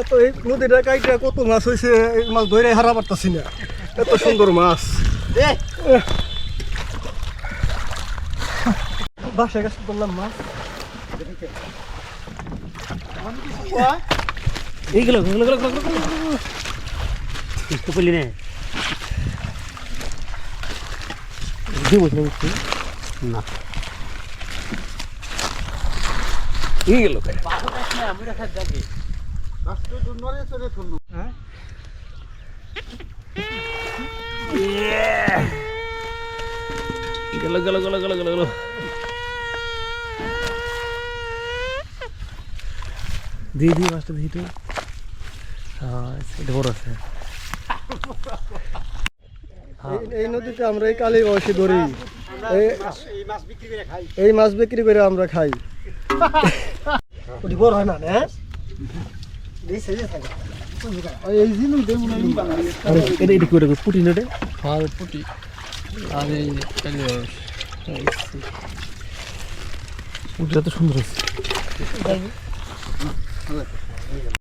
এত এই নদীটা কাইটা কত মাছ হয়েছে এই মাছ ধরে হারা পারতাছি না। এত সুন্দর মাছ। বাসায় গেছে বললাম মাছ এইগুলো না। এই গেল গেল গেল গেল গেল গেল গেল। দিয়ে দিয়ে মাছটা দিয়ে এটা বড় আছে। এই- এই নদীতে আমরা এই কালী বয়সে ধরি। এই- এই মাছ বিক্রি করে আমরা খাই। ওটি বড় হয় না না পুটি না আর পুটি আর এই পুটিটা তো সুন্দর আছে